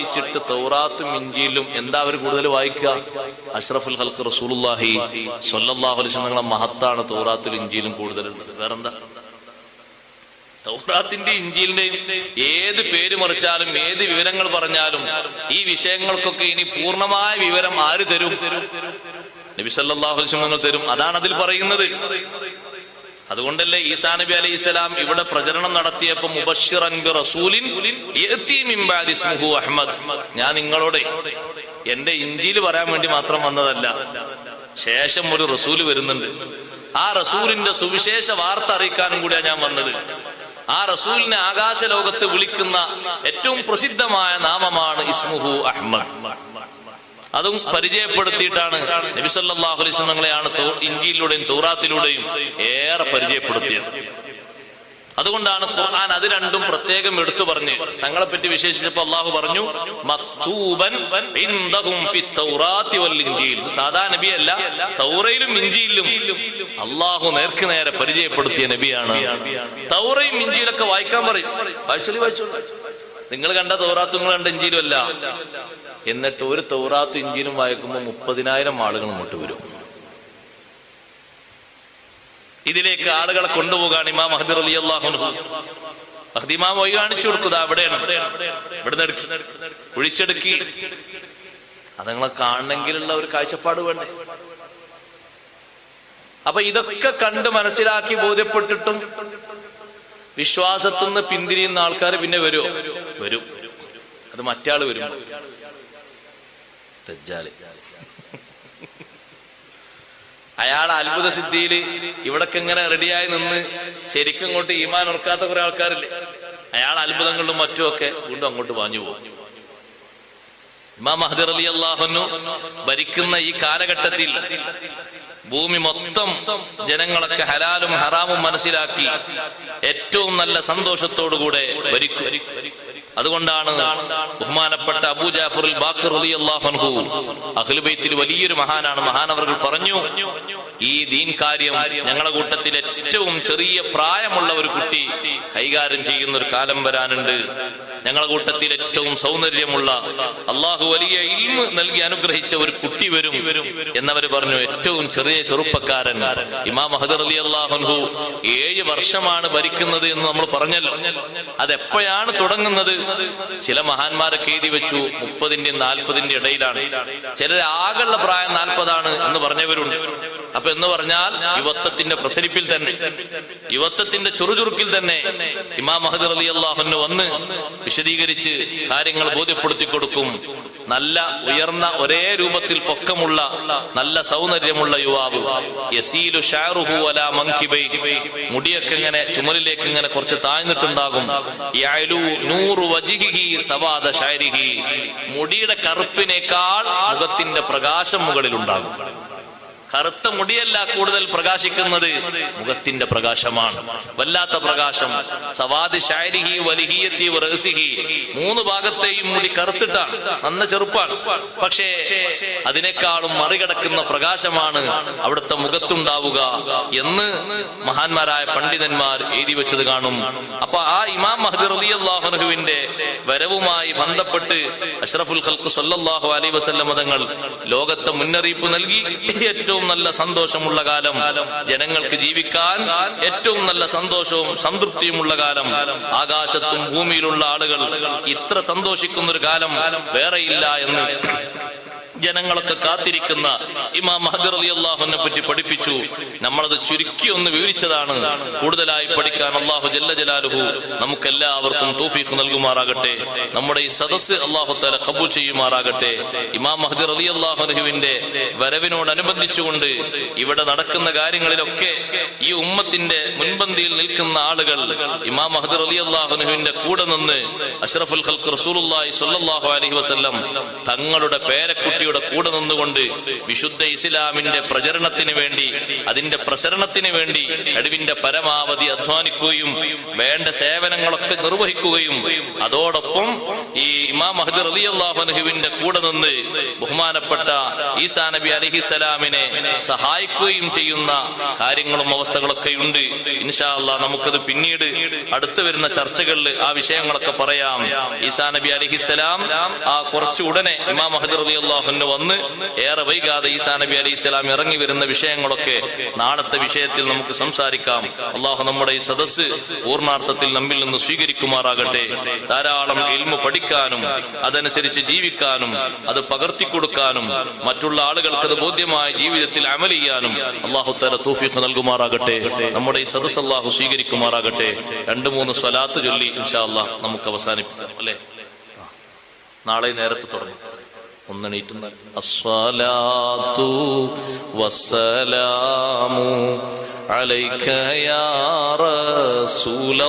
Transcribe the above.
വായിച്ചിട്ട് തൗറാത്തും ഇഞ്ചിയിലും എന്താ അവർ കൂടുതൽ വായിക്കുക? അഷ്റഫുൽ ഹൽക്ക് റസൂലുല്ലാഹി സൊല്ലാഹു അലൈഹി നിങ്ങളെ മഹത്താണ് തൗറാത്തും ഇഞ്ചിയിലും കൂടുതലുള്ളത്. വേറെന്താ? തൗറാത്തിന്റെ ഇഞ്ചിലിന്റെയും ഏത് പേര് മറിച്ചാലും ഏത് വിവരങ്ങൾ പറഞ്ഞാലും ഈ വിഷയങ്ങൾക്കൊക്കെ ഇനി പൂർണമായ വിവരം ആര് തരും? നബി സല്ലല്ലാഹു അലൈഹി തരും. അതാണ് അതിൽ പറയുന്നത്. അതുകൊണ്ടല്ലേ ഈസാ നബി അലൈഹി സ്വലാം ഇവിടെ പ്രചരണം നടത്തിയപ്പോ മുബഷിറൻ ബി റസൂലിൻ അഹ്മദ്. ഞാൻ നിങ്ങളോട് എന്റെ ഇഞ്ചിയിൽ പറയാൻ വേണ്ടി മാത്രം വന്നതല്ല. ശേഷം ഒരു റസൂൽ വരുന്നുണ്ട്. ആ റസൂലിന്റെ സുവിശേഷ വാർത്ത അറിയിക്കാനും കൂടിയാണ് ഞാൻ വന്നത്. ആ റസൂലിനെ ആകാശ ലോകത്ത് വിളിക്കുന്ന ഏറ്റവും പ്രസിദ്ധമായ നാമമാണ് ഇസ്മുഹു അഹ്മദ്. അതും പരിചയപ്പെടുത്തിയിട്ടാണ് നബിസല്ലാഹു അലൈഹി തങ്ങളെയാണ് ഇഞ്ചിയിലൂടെയും തൂറാത്തിലൂടെയും ഏറെ പരിചയപ്പെടുത്തിയത്. അതുകൊണ്ടാണ് ഖുർആൻ അത് രണ്ടും പ്രത്യേകം എടുത്തു പറഞ്ഞ് തങ്ങളെ പറ്റി വിശേഷിച്ചപ്പോൾ അള്ളാഹു പറഞ്ഞു ഇത് സാധാ നബിയല്ല തൗറയിലും ഇഞ്ചിയിലും അള്ളാഹു നേർക്ക് നേരെ പരിചയപ്പെടുത്തിയ നബിയാണ്. തൗറയും ഇഞ്ചിയിലൊക്കെ വായിക്കാൻ പറയും. വായിച്ചോളി വായിച്ചോളൂ നിങ്ങൾ കണ്ട തൗറാത്തും നിങ്ങൾ കണ്ട ഇഞ്ചിയിലും അല്ല. എന്നിട്ട് ഒരു തൗറാത്ത് ഇഞ്ചിനും വായിക്കുമ്പോൾ മുപ്പതിനായിരം ആളുകൾ ഇങ്ങോട്ട് വരും. ഇതിലേക്ക് ആളുകളെ കൊണ്ടുപോകാൻ ഇമാം മഹദർ അലി അള്ളാഹു ഇമാം വഴി കാണിച്ചു കൊടുക്കുക അവിടെയാണ് ഇവിടുന്ന് ഒഴിച്ചെടുക്കി. അതങ്ങളെ കാണണമെങ്കിലുള്ള ഒരു കാഴ്ചപ്പാട് വേണ്ടേ? അപ്പൊ ഇതൊക്കെ കണ്ട് മനസ്സിലാക്കി ബോധ്യപ്പെട്ടിട്ടും വിശ്വാസത്തുനിന്ന് പിന്തിരിയുന്ന ആൾക്കാർ പിന്നെ വരുമോ വരും. അത് മറ്റാൾ വരും ദജ്ജാൽ. അയാൾ അത്ഭുത സിദ്ധിയിൽ ഇവിടൊക്കെ ഇങ്ങനെ റെഡിയായി നിന്ന് ശരിക്കും അങ്ങോട്ട് ഈമാൻ ഉറക്കാത്ത കുറെ ആൾക്കാരില്ലേ? അയാൾ അത്ഭുതങ്ങളിലും മറ്റുമൊക്കെ വീണ്ടും അങ്ങോട്ട് വാഞ്ഞു പോകും. ഇമാം മഹദർ അലി അള്ളാഹുനു ഭരിക്കുന്ന ഈ കാലഘട്ടത്തിൽ ഭൂമി മൊത്തം ജനങ്ങളൊക്കെ ഹലാലും ഹറാമും മനസ്സിലാക്കി ഏറ്റവും നല്ല സന്തോഷത്തോടുകൂടെ ഭരിക്കും. അതുകൊണ്ടാണ് ബഹുമാനപ്പെട്ട അബൂ ജാഫറുൽ ബാഖർ റളിയല്ലാഹു അൻഹു അഹ്ലുബൈത്തിൽ വലിയൊരു മഹാനാണ്. മഹാനവറുകൾ പറഞ്ഞു ഈ ദീൻ കാര്യം ഞങ്ങളുടെ കൂട്ടത്തിൽ ഏറ്റവും ചെറിയ പ്രായമുള്ള ഒരു കുട്ടി കൈകാര്യം ചെയ്യുന്ന ഒരു കാലം വരാനുണ്ട്. ഞങ്ങളുടെ കൂട്ടത്തിൽ ഏറ്റവും സൗന്ദര്യമുള്ള അള്ളാഹു വലിയ ഇൽമ് നൽകി അനുഗ്രഹിച്ച ഒരു കുട്ടി വരും എന്നവർ പറഞ്ഞു ഏറ്റവും ചെറിയ ചെറുപ്പക്കാരൻ ഇമാം മഹദർ അലി അള്ളാഹു ഏഴ് വർഷമാണ് ഭരിക്കുന്നത് എന്ന് നമ്മൾ പറഞ്ഞല്ലോ. അതെപ്പോഴാണ് തുടങ്ങുന്നത്? ചില മഹാന്മാരൊക്കെ എഴുതി വെച്ചു മുപ്പതിന്റെ നാൽപ്പതിന്റെ ഇടയിലാണ്. ചിലർ ആകെയുള്ള പ്രായം നാൽപ്പതാണ് എന്ന് പറഞ്ഞവരുണ്ട്. അപ്പൊ എന്ന് പറഞ്ഞാൽ യുവത്വത്തിന്റെ പ്രസരിപ്പിൽ തന്നെ യുവത്വത്തിന്റെ ചുറുചുറുക്കിൽ തന്നെ ഇമാം മഹദർ അലി അള്ളാഹുന് വന്ന് വിശദീകരിച്ച് കാര്യങ്ങൾ ബോധ്യപ്പെടുത്തി കൊടുക്കും. നല്ല ഉയർന്ന ഒരേ രൂപത്തിൽ പൊക്കമുള്ള നല്ല സൗന്ദര്യമുള്ള യുവാവ്. യസീലു ഷാറുഹു അല മങ്കിബൈ മുടിയൊക്കെ ഇങ്ങനെ ചുമലിലേക്ക് ഇങ്ങനെ കുറച്ച് താഴ്ന്നിട്ടുണ്ടാകും. നൂറു സവാദ ഷാരിഹി. മുടിയുടെ കറുപ്പിനേക്കാൾ മുഖത്തിന്റെ പ്രകാശം മുകളിൽ ഉണ്ടാകും കറുത്ത മുടിയല്ല കൂടുതൽ പ്രകാശിക്കുന്നത് മുഖത്തിന്റെ പ്രകാശമാണ്. വല്ലാത്ത പ്രകാശം. സവാദ് ഷാരിഹി വലിഹിയത്തി റഹസിഹി. മൂന്ന് ഭാഗത്തെയും മുടി കറുത്തിട്ടാണ്. നന്ന ചെറുപ്പാണ്. പക്ഷേ അതിനേക്കാളും മറികടക്കുന്ന പ്രകാശമാണ് അവിടുത്തെ മുഖത്തുണ്ടാവുക എന്ന് മഹാന്മാരായ പണ്ഡിതന്മാർ എഴുതി വെച്ചത് കാണും. അപ്പൊ ആ ഇമാം മഹദർ അലി അള്ളാഹുനഹുവിന്റെ വരവുമായി ബന്ധപ്പെട്ട് അഷ്റഫുൽ ഖൽക്ക് സല്ലാഹു അലൈ വസല്ലം മതങ്ങൾ ലോകത്തെ മുന്നറിയിപ്പ് നൽകി. ഏറ്റവും നല്ല സന്തോഷമുള്ള കാലം ജനങ്ങൾക്ക് ജീവിക്കാൻ ഏറ്റവും നല്ല സന്തോഷവും സംതൃപ്തിയുമുള്ള കാലം. ആകാശത്തും ഭൂമിയിലുള്ള ആളുകൾ ഇത്ര സന്തോഷിക്കുന്ന ഒരു കാലം വേറെയില്ല എന്ന്. ജനങ്ങളൊക്കെ കാത്തിരിക്കുന്ന ഇമാം മഹദർ അലി അള്ളാഹുവിനെ പറ്റി പഠിപ്പിച്ചു. നമ്മളത് ചുരുക്കി ഒന്ന് വിവരിച്ചതാണ്. കൂടുതലായി പഠിക്കാൻ അള്ളാഹു ജല്ല ജലാലുഹു നമുക്ക് എല്ലാവർക്കും തൗഫീഖ് നൽകുമാറാകട്ടെ. നമ്മുടെ ഈ സദസ് അള്ളാഹു തല കബൂൽ ചെയ്യുമാറാകട്ടെ. ഇമാം മഹദർ അലി അള്ളാഹുനുഹുവിന്റെ വരവിനോടനുബന്ധിച്ചുകൊണ്ട് ഇവിടെ നടക്കുന്ന കാര്യങ്ങളിലൊക്കെ ഈ ഉമ്മത്തിന്റെ മുൻപന്തിയിൽ നിൽക്കുന്ന ആളുകൾ ഇമാം മഹദർ അലി അള്ളാഹുനുഹുവിന്റെ കൂടെ നിന്ന് അഷ്റഫുൽ ഖൽഖ് റസൂലുള്ളാഹി സ്വല്ലല്ലാഹു അലൈഹി വസല്ലം തങ്ങളുടെ പേരക്കുട്ടിയുടെ പേരയുടെ കൂടെ നിന്നുകൊണ്ട് വിശുദ്ധ ഇസ്ലാമിന്റെ പ്രചരണത്തിന് വേണ്ടി അതിന്റെ പ്രസരണത്തിന് വേണ്ടി കഴിവിന്റെ പരമാവധി അധ്വാനിക്കുകയും വേണ്ട സേവനങ്ങളൊക്കെ നിർവഹിക്കുകയും അതോടൊപ്പം ഈ ഇമാം മഹദർ അലി അള്ളാഹുനുഹുവിന്റെ കൂടെ നിന്ന് ബഹുമാനപ്പെട്ട ഈസാ നബി അലഹിസലാമിനെ സഹായിക്കുകയും ചെയ്യുന്ന കാര്യങ്ങളും അവസ്ഥകളൊക്കെ ഉണ്ട്. ഇൻഷാ അല്ലാ നമുക്കത് പിന്നീട് അടുത്തു വരുന്ന ചർച്ചകളിൽ ആ വിഷയങ്ങളൊക്കെ പറയാം. ഈസാ നബി അലഹിസലാം ആ കുറച്ചു ഉടനെ ഇമാം മഹദർ അലി അള്ളാഹുന് വന്ന് ഏറെ വൈകാതെ ഈസാ നബി അലി ഇസ്ലാം ഇറങ്ങി വരുന്ന വിഷയങ്ങളൊക്കെ നാളത്തെ വിഷയത്തിൽ നമുക്ക് സംസാരിക്കാം. അള്ളാഹു നമ്മുടെ ഈ സദസ് പൂർണാർത്ഥത്തിൽ നമ്മിൽ നിന്ന് സ്വീകരിക്കുമാറാകട്ടെ. ധാരാളം എൽമു പഠിക്കാനും അതനുസരിച്ച് ജീവിക്കാനും അത് പകർത്തി കൊടുക്കാനും മറ്റുള്ള ആളുകൾക്ക് അത് ബോധ്യമായ ജീവിതത്തിൽ അമൽ ചെയ്യാനും അള്ളാഹു തല തൂഫിഖ് നൽകുമാറാകട്ടെ. നമ്മുടെ ഈ സദസ് അള്ളാഹു സ്വീകരിക്കുമാറാകട്ടെ. രണ്ട് മൂന്ന് സ്വലാത്ത് ചൊല്ലി ഇൻഷാ അള്ളാഹ് നമുക്ക് അവസാനിപ്പിക്കാം. അല്ലെ? നാളെ നേരത്തെ തുടങ്ങും. ഒന്നെണീറ്റുന്ന അസ്വലാത്തു വസ്സലാമു അലൈക യാ റസൂല